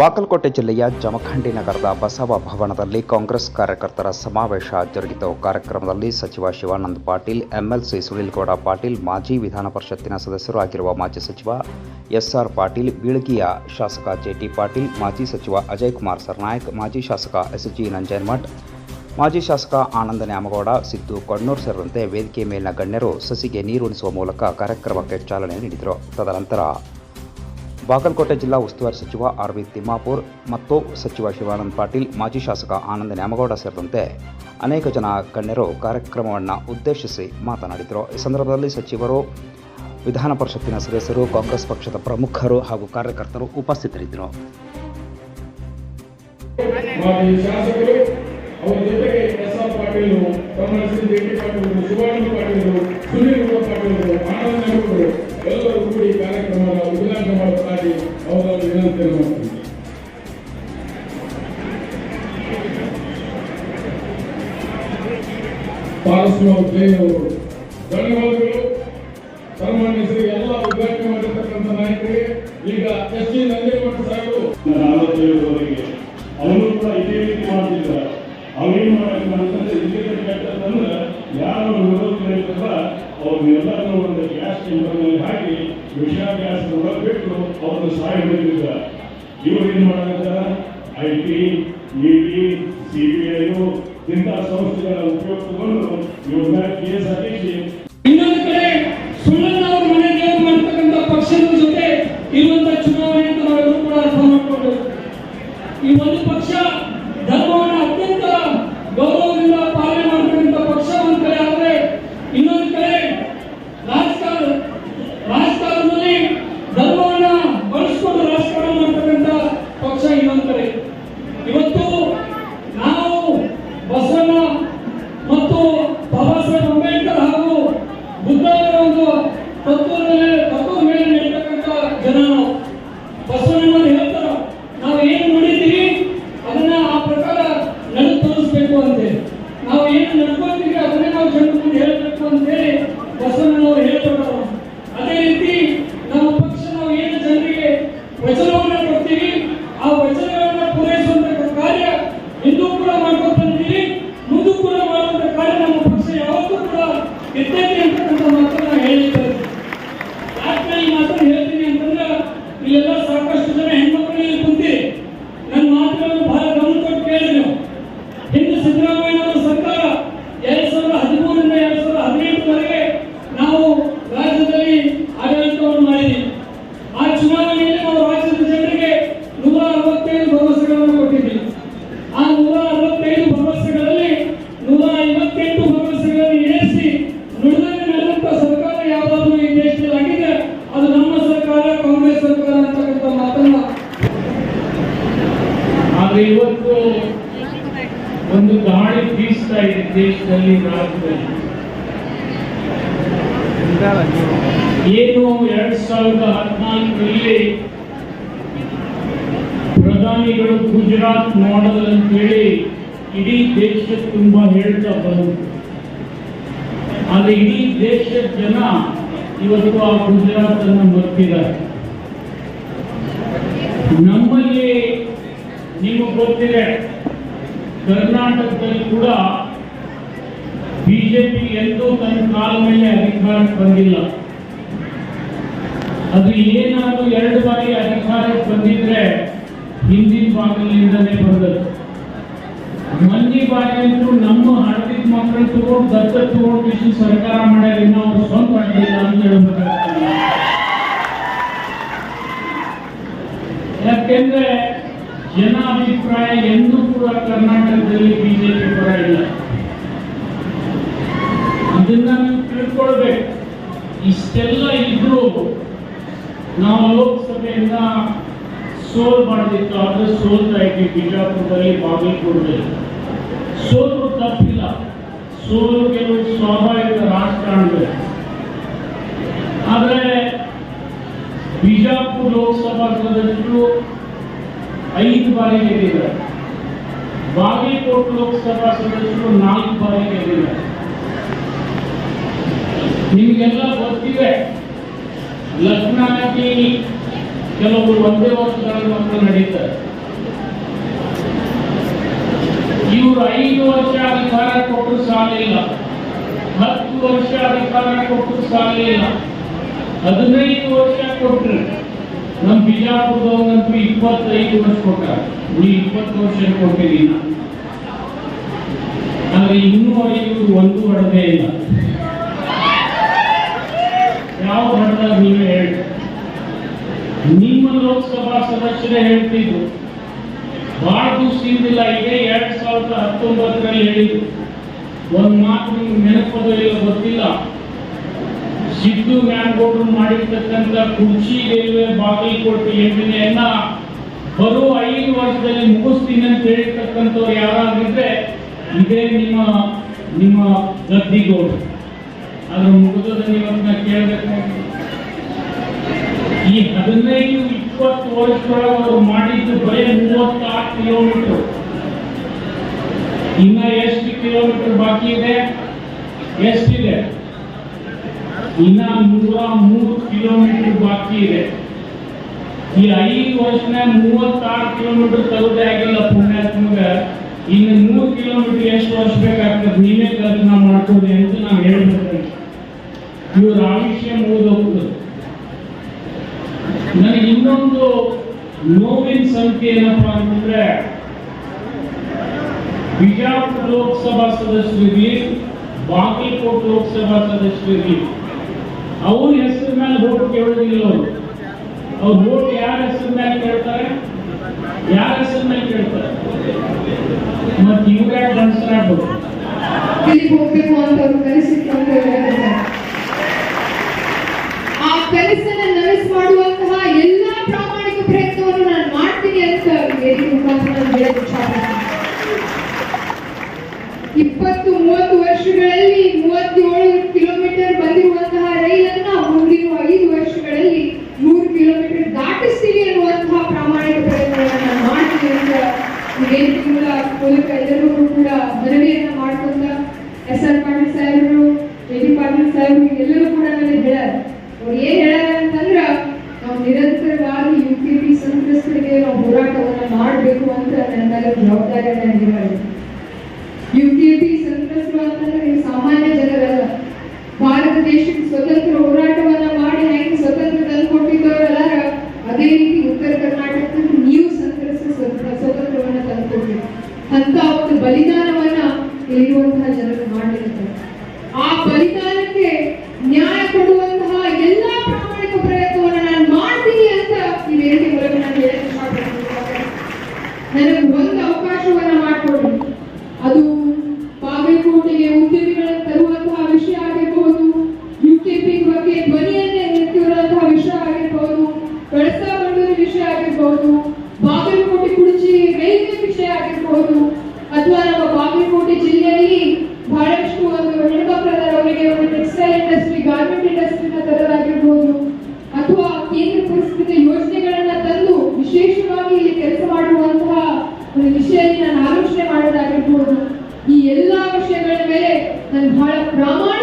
ಬಾಗಲಕೋಟೆ ಜಿಲ್ಲೆಯ ಜಮಖಂಡಿ ನಗರದ ಬಸವ ಭವನದಲ್ಲಿ ಕಾಂಗ್ರೆಸ್ ಕಾರ್ಯಕರ್ತರ ಸಮಾವೇಶ ಜರುಗಿತು. ಕಾರ್ಯಕ್ರಮದಲ್ಲಿ ಸಚಿವ ಶಿವಾನಂದ ಪಾಟೀಲ್, ಎಂಎಲ್ಸಿ ಸುನೀಲ್ಗೌಡ ಪಾಟೀಲ್, ಮಾಜಿ ವಿಧಾನ ಪರಿಷತ್ತಿನ ಸದಸ್ಯರು ಆಗಿರುವ ಮಾಜಿ ಸಚಿವ ಎಸ್ಆರ್ ಪಾಟೀಲ್, ಬೀಳಗಿಯ ಶಾಸಕ ಜೆಟಿ ಪಾಟೀಲ್, ಮಾಜಿ ಸಚಿವ ಅಜಯ್ ಕುಮಾರ್ ಸರ್ನಾಯಕ್, ಮಾಜಿ ಶಾಸಕ ಎಸ್ಜಿ ನಂಜನಮಠ್, ಮಾಜಿ ಶಾಸಕ ಆನಂದ ನ್ಯಾಮಗೌಡ, ಸಿದ್ದು ಕಣ್ಣೂರ್ ಸೇರಿದಂತೆ ವೇದಿಕೆ ಮೇಲಿನ ಗಣ್ಯರು ಸಸಿಗೆ ನೀರುಣಿಸುವ ಮೂಲಕ ಕಾರ್ಯಕ್ರಮಕ್ಕೆ ಚಾಲನೆ ನೀಡಿದರು. ತದನಂತರ ಬಾಗಲಕೋಟೆ ಜಿಲ್ಲಾ ಉಸ್ತುವಾರಿ ಸಚಿವ ಆರ್ ವಿ ತಿಮ್ಮಾಪುರ್ ಮತ್ತು ಸಚಿವ ಶಿವಾನಂದ ಪಾಟೀಲ್ ಮಾಜಿ ಶಾಸಕ ಆನಂದ ನ್ಯಾಮಗೌಡ ಸೇರಿದಂತೆ ಅನೇಕ ಜನ ಗಣ್ಯರು ಕಾರ್ಯಕ್ರಮವನ್ನು ಉದ್ದೇಶಿಸಿ ಮಾತನಾಡಿದರು. ಈ ಸಂದರ್ಭದಲ್ಲಿ ಸಚಿವರು, ವಿಧಾನ ಪರಿಷತ್ತಿನ ಸದಸ್ಯರು, ಕಾಂಗ್ರೆಸ್ ಪಕ್ಷದ ಪ್ರಮುಖರು ಹಾಗೂ ಕಾರ್ಯಕರ್ತರು ಉಪಸ್ಥಿತರಿದ್ದರು. ಶಾಸಕರು, ಅವರ ಜೊತೆಗೆ ಎಸ್ ಪಾಟೀಲ್ ತಮ್ಮ ಶಿವಾನಂದ ಪಾರಸ್ವಾಮಿ ಜೈನ್ ಅವರು ಧನ್ಯವಾದಗಳು. ಸನ್ಮಾನ್ಯ ಎಲ್ಲ ಉದ್ಘಾಟನೆ ಮಾಡಿರ್ತಕ್ಕಂಥ ನಾಯಕರಿಗೆ, ಈಗ ಎಸ್ ಸಿ ನಂಜೇಗೌಡ ಸಾಹೇಬರು. ಅವರಿಗೆ ಅವನು ಕೂಡ ಇದೇ ರೀತಿ ಮಾಡ್ತಿದ್ರ ಅವ್ರೇನ್ ಮಾಡಬೇಕಂತಂದ್ರೆ ಇದಕ್ಕೆ ಕೆಟ್ಟದಂದ್ರೆ ಯಾರು ವಿರೋಧ ಇರ್ತದ ಅವ್ರನ್ನೆಲ್ಲರನ್ನೂ ಒಂದು ಗ್ಯಾಸ್ ಚೇಂಬರ್ನಲ್ಲಿ ಹಾಕಿ ವಿಷ ಗ್ಯಾಸ್ ಬಿಟ್ಟು ಅವ್ರನ್ನ ಸಾಯಬೇಕಿದ್ದ ಇವ್ರು ಏನು ಮಾಡಕತ್ತಾರ I T E D C B I ಇಂಥ ಸಂಸ್ಥೆಗಳ ಉಪಯೋಗ ತಗೊಂಡು ಇವ್ರನ್ನ ಕೇಸ್ ಹಾಕಿಸಿ ಇನ್ನೊಂದು ಕಡೆ ಸುಳ್ಳನ್ನ ಅವ್ರ ಮನೆ ದೇವರು ಮಾಡ್ತಕ್ಕಂಥ ಪಕ್ಷದ ಜೊತೆ ಇರುವಂತ ಚುನಾವಣೆ ಅಂತ ನಾವೆಲ್ಲರೂ ಕೂಡ ಅರ್ಥ ಮಾಡ್ಕೊಳ್ಬೇಕು ಈ ಒಂದು ಪಕ್ಷ ಧರ್ಮವನ್ನು ಅತ್ಯಂತ ಗೌರವದಿಂದ ಪಾಲನೆ ಮಾಡ್ತಕ್ಕಂಥ ಪಕ್ಷ ಒಂದ್ ಕಡೆ ಆದ್ರೆ ಇನ್ನೊಂದು ಕಡೆ ರಾಜಕಾರಣ ರಾಜಕಾರಣದಲ್ಲಿ ಧರ್ಮವನ್ನ ಬಳಸ್ಕೊಂಡು ರಾಜಕಾರಣ ಮಾಡ್ತಕ್ಕಂಥ ಪಕ್ಷ ಇನ್ನೊಂದು ಕಡೆ ಇವತ್ತು ನಾವು ಬಸವಣ್ಣ ಮತ್ತು ಬಾಬಾ ಸಾಹೇಬ್ ಅಂಬೇಡ್ಕರ್ ಹಾಗೂ ಬುದ್ಧರ ಒಂದು ತತ್ವದ ಮೇಲೆ ತತ್ವದ ಮೇಲೆ ನಡೀತಕ್ಕಂಥ ಜನ ನಾವು ಬಸವಣ್ಣನವರು ಹೇಳ್ತಾರ ನಾವು ಏನು ನುಡಿತೀವಿ ಅದನ್ನ ಆ ಪ್ರಕಾರ ನಡೆ ತೋರಿಸ್ಬೇಕು ಅಂತೆ ನಾವು ಏನು ನಡ್ಕೊಳ್ತೀವಿ ಅದನ್ನೇ ನಾವು ಜನ ಮುಂದೆ ಹೇಳಬೇಕು ಅಂತ ಹೇಳಿ ಬಸವಣ್ಣನವರು ಹೇಳ್ಕೊಟ್ಟಾರ ಅದೇ ರೀತಿ ನಮ್ಮ ಪಕ್ಷ ನಾವು ಏನು ಜನರಿಗೆ ವಚನವನ್ನ ಕೊಡ್ತೀವಿ ಆ ವಚನಗಳನ್ನ ಪೂರೈಸುವಂತ ಕಾರ್ಯ ಇಂದು ಕೂಡ ಮಾಡ್ಕೊಂಡು ಬಂದಿದ್ದೀವಿ ಮುಂದೂ ಕೂಡ ಮಾಡುವಂತ ಕಾರ್ಯ ನಮ್ಮ ಪಕ್ಷ ಯಾವತ್ತೂ ಕೂಡ ಇರ್ತೈತಿ ಅಂತಕ್ಕಂಥ ಮಾತನ್ನ ಹೇಳಿದ್ದಾರೆ ಯಾಕೆ ಈ ಮಾತನ್ನ ಹೇಳ್ತೀನಿ ಅಂತಂದ್ರೆ ಇಲ್ಲೆಲ್ಲ ಸಾಕಷ್ಟು ಜನ ಹೆಣ್ಮಕ್ಳು ಇಲ್ಲಿ ಕುಂತೀರಿ ನನ್ನ ಮಾತುಗಳನ್ನು ಬಹಳ ಗಮನ ಕೊಟ್ಟು ಕೇಳಿ ನೀವು ಹಿಂದೆ ಸಿದ್ದರಾಮಯ್ಯ ಅವರ ಸರ್ಕಾರ ಎರಡ್ ಸಾವಿರದ ಹದಿಮೂರರಿಂದ ಎರಡ್ ಸಾವಿರದ ಹದಿನೆಂಟರವರೆಗೆ ನಾವು ರಾಜ್ಯದಲ್ಲಿ ಆಡಳಿತವನ್ನು ಮಾಡಿದ್ದೀವಿ ಆ ಚುನಾವಣೆಯಲ್ಲಿ ನಾವು ರಾಜ್ಯದ ಜನರಿಗೆ ನೂರ ಅರವತ್ತೈದು ಭರವಸೆಗಳನ್ನು ಕೊಟ್ಟಿದ್ದೀವಿ ಆ ನೂರ ಅರವತ್ತೈದು ಭರವಸೆಗಳಲ್ಲಿ ನೂರ ಐವತ್ತೆಂಟು ಭರವಸೆಗಳನ್ನು ಈಡೇರಿಸಿ ನುಡಿದಂತೆ ನಡೆದಂತ ಸರ್ಕಾರ ಯಾವುದಾದ್ರೂ ಈ ದೇಶದಲ್ಲಿ ಆಗಿದೆ ಅದು ನಮ್ಮ ಸರ್ಕಾರ ಕಾಂಗ್ರೆಸ್ ಸರ್ಕಾರ ಅಂತಕ್ಕಂಥ ಮಾತನ್ನ ಆದ್ರೆ ಇವತ್ತು ಒಂದು ಗಾಳಿ ಬೀಸ್ತಾ ಇದೆ ದೇಶದಲ್ಲಿ ರಾಜ್ಯದಲ್ಲಿ ಏನು ಎರಡ್ ಸಾವಿರದ ಹದಿನಾಲ್ಕರಲ್ಲಿ ಪ್ರಧಾನಿಗಳು ಗುಜರಾತ್ ಮಾಡಲ್ ಅಂತೇಳಿ ಇಡೀ ದೇಶ ತುಂಬಾ ಹೇಳ್ತಾ ಬಂದರು. ಆದ್ರೆ ಇಡೀ ದೇಶದ ಜನ ಇವತ್ತು ಆ ಗುಜರಾತ್ ಅನ್ನು ಬರ್ತಿದ್ದಾರೆ ನಮ್ಮಲ್ಲಿ ನಿಮಗೆ ಗೊತ್ತಿದೆ, ಕರ್ನಾಟಕದಲ್ಲಿ ಕೂಡ ಬಿಜೆಪಿ ಎಂದೂ ತನ್ನ ಕಾಲ ಮೇಲೆ ಅಧಿಕಾರಕ್ಕೆ ಬಂದಿಲ್ಲ. ಅದು ಏನಾದರೂ ಎರಡು ಬಾರಿ ಅಧಿಕಾರಕ್ಕೆ ಬಂದಿದ್ರೆ ಹಿಂದಿನ ಭಾಗದಿಂದಲೇ ಬಂದದ್ದು ಮಂದಿ ಬಾರಿ ಅಂತೂ ನಮ್ಮ ಹಣದಿದ್ದ ಮಕ್ಕಳು ತಗೊಂಡು ದತ್ತ ತಗೊಂಡು ಸರ್ಕಾರ ಮಾಡ್ಯಾರ, ಇನ್ನು ಅವ್ರು ಸ್ವಂತ ಮಾಡಿಲ್ಲ ಅಂತ ಹೇಳ್ಬೇಕಾಗ್ತದೆ. ಯಾಕೆಂದ್ರೆ ಜನಾಭಿಪ್ರಾಯ ಎಂದೂ ಕೂಡ ಕರ್ನಾಟಕದಲ್ಲಿ ಬಿಜೆಪಿ ಪರ ಇಲ್ಲ. ಅದನ್ನ ತಿಳ್ಕೊಳ್ಬೇಕು. ಇಷ್ಟೆಲ್ಲ ಇದ್ರು ನಾವು ಲೋಕಸಭೆಯಿಂದ ಸೋಲ್ ಮಾಡಿತ್ತು ಆದ್ರೆ ಸೋಲ್ತಾ ಇದ್ವಿ ಬಿಜಾಪುರದಲ್ಲಿ ಬಾಗಲಕೋಟದಲ್ಲಿ ಸೋಲು ತಪ್ಪಿಲ್ಲ. ಸೋಲು ಕೆಲವು ಸ್ವಾಭಾವಿಕ ರಾಜಕಾರಣಗಳು. ಆದ್ರೆ ಬಿಜಾಪುರ ಲೋಕಸಭಾ ಐದು ಬಾರಿ ಗೆದ್ದಿದ್ದಾರೆ. ಬಾಗಲಕೋಟೆ ಲೋಕಸಭಾ ಸದಸ್ಯರು ನಾಲ್ಕು ಬಾರಿ ಗೆದ್ದಿದ್ದಾರೆ. ನಿಮಗೆಲ್ಲ ಗೊತ್ತಿದೆ ಲಗ್ನಾಗಿ ಕೆಲವರು ಒಂದೇ ವರ್ಷದಲ್ಲಿ ಮಾತ್ರ ನಡೀತಾರೆ. ಇವರು ಐದು ವರ್ಷ ಅಧಿಕಾರ ಕೊಟ್ಟರು ಸಾಲಿಲ್ಲ ಹತ್ತು ವರ್ಷ ಅಧಿಕಾರ ಕೊಟ್ಟರು ಸಾಲಿಲ್ಲ ಹದಿನೈದು ವರ್ಷ ಕೊಟ್ರು. ನಮ್ಮ ಬಿಜಾಪುರದವ್ರಂತೂ ಇಪ್ಪತ್ತೈದು ವರ್ಷ ಕೊಟ್ಟಾರ. ಉಳಿ ಇಪ್ಪತ್ತು ವರ್ಷ ಕೊಟ್ಟಿದ್ದೀನಿ ಆದ್ರೆ ಇನ್ನೂ ಇವರು ಒಂದು ಹೊಡೆದೇ ಇಲ್ಲ. ಯಾವ ಹೊಡೆದ ನೀವೇ ಹೇಳಿ ನಿಮ್ಮ ಲೋಕಸಭಾ ಸದಸ್ಯರೇ ಹೇಳ್ತಿದ್ರು. ಬಹಳ ದಿವಸದಿಂದಿಲ್ಲ ಇದೇ ಎರಡ್ ಸಾವಿರದ ಹತ್ತೊಂಬತ್ತರಲ್ಲಿ ಹೇಳಿದ್ರು. ಒಂದ್ ಮಾತು ನಿಮ್ಗೆ ನೆನಪದಲ್ಲಿ ಗೊತ್ತಿಲ್ಲ. ಸಿದ್ದು ಮ್ಯಾನ್ಗೌಡರು ಮಾಡಿರ್ತಕ್ಕಂಥ ಕುರ್ಚಿ ರೈಲ್ವೆ ಬಾಗಲಕೋಟೆ ಯೋಜನೆಯನ್ನ ಬರೋ ಐದು ವರ್ಷದಲ್ಲಿ ಮುಗಿಸ್ತೀನಿ ಅಂತ ಹೇಳಿರ್ತಕ್ಕಂಥವ್ರು ಯಾರಾಗಿದ್ರೆ ಇದೇ ನಿಮ್ಮ ನಿಮ್ಮ ಗದ್ದಿಗೌಡರು ಅದ್ರ ಮುಗಿದ್ರೆ ಇವನ್ನ ಕೇಳಬೇಕು. ಈ ಹದಿನೈದು, ಇಪ್ಪತ್ತು ವರ್ಷದೊಳಗೆ ಅವರು ಮಾಡಿದ್ದು ಬರೀ ಮೂವತ್ತಾರು ಕಿಲೋಮೀಟರ್. ಇನ್ನ ಎಷ್ಟು ಕಿಲೋಮೀಟರ್ ಬಾಕಿ ಇದೆ? ಎಷ್ಟಿದೆ? ಇನ್ನ ನೂರ ಮೂರು ಕಿಲೋಮೀಟರ್ ಬಾಕಿ ಇದೆ. ಈ ಐದು ವರ್ಷನ ಮೂವತ್ತಾರು ಕಿಲೋಮೀಟರ್ ತಲುಪೇ ಆಗಿಲ್ಲ ಪುಣ್ಯಾತ್ಮಗ. ಇನ್ನು ಮೂರು ಕಿಲೋಮೀಟರ್ ಎಷ್ಟು ವರ್ಷ ಬೇಕಾಗ್ತದೆ? ನೀವೇ ಕಲ್ಪನಾ ಮಾಡ್ಕೋದೆ ಅಂತ ನಾನು ಹೇಳ್ಬೇಕು ಇವ್ರ ಆಯುಷ್ಯ ಮುಗಿದೋಗ್ತದೆ. ನನಗೆ ಇನ್ನೊಂದು ನೋವಿನ ಸಂಖ್ಯೆ ಏನಪ್ಪಾ ಅಂತಂದ್ರೆ, ಬಿಜಾಪುರ ಲೋಕಸಭಾ ಸದಸ್ಯರಿಗೆ ಬಾಗಲಕೋಟ್ ಲೋಕಸಭಾ ಸದಸ್ಯರಿಗೆ ಅವ್ರ ಹೆಸರು ಮೇಲೆ ಓಟ್ ಕೇಳೋದಿಲ್ಲ ಅವರು. ಓಟ್ ಯಾರ ಹೆಸರು ಮೇಲೆ ಕೇಳ್ತಾರೆ? ಯಾರ ಹೆಸರು ಮೇಲೆ ಕೇಳ್ತಾರೆ? ಮತ್ತೆ ಇವ್ರ ಗಂಡಸರಾಗ್ಬೋದು ಇಲ್ಲಿ ಹೋಗ್ಬೇಕು ಅಂತ ಅವ್ರು ಆ ಕನಸನ್ನ ನನಸು ಮಾಡುವಂತಹ ಎಲ್ಲಾ ಪ್ರಾಮಾಣಿಕ ಪ್ರಯತ್ನವನ್ನು ನಾನು ಮಾಡ್ತೀನಿ ಅಂತ ವೇದಿಕೆ ಮುಖಾಂತರ ನಾನು ಇಪ್ಪತ್ತು ಮೂವತ್ತು ವರ್ಷಗಳಲ್ಲಿ ಮೂವತ್ತೇಳು ಕಿಲೋಮೀಟರ್ ಬಂದಿರುವಂತಹ ರೈಲನ್ನ ಮುಂದಿನ ಐದು ವರ್ಷಗಳಲ್ಲಿ ನೂರು ಕಿಲೋಮೀಟರ್ ದಾಟಿಸ್ತೀವಿ ಅನ್ನುವಂತಹ ಪ್ರಾಮಾಣಿಕ ಪ್ರಯತ್ನವನ್ನು ನಾನು ಮಾಡ್ತೀನಿ ಅಂತ ವೇದಿಕೆಗಳ ಮೂಲಕ ಎಲ್ಲರೂ ಕೂಡ ಮನವಿಯನ್ನ ಮಾಡ್ಕೊಂಡ ಎಸ್ ಆರ್ ಪಾಟೀಲ್ ಸಾಹೇಬರು, ಎ ಡಿ ಪಾಟೀಲ್ ಎಲ್ಲರೂ ಕೂಡ ನನಗೆ ಹೇಳ್ಯಾರ ಅವ್ರು ಏನ್ ಹೇಳ್ಯಾರ ಅಂತಂದ್ರ ನಾವು ನಿರಂತರವಾಗಿ ಯು ಪಿ ಪಿ ಸಂತ್ರಸ್ತರಿಗೆ ನಾವು ಹೋರಾಟವನ್ನ ಮಾಡಬೇಕು ಅಂತ ನನ್ನ ಜವಾಬ್ದಾರಿಯನ್ನ ನೀಡಿದ್ದಾರೆ. ಯು ಕೆ ಪಿ ಸಂತ್ರಸ್ತರು ಅಂತಂದ್ರೆ ನೀವು ಸಾಮಾನ್ಯ ಜನರಲ್ಲ ಭಾರತ ದೇಶಕ್ಕೆ ಸ್ವತಂತ್ರ ನಾನು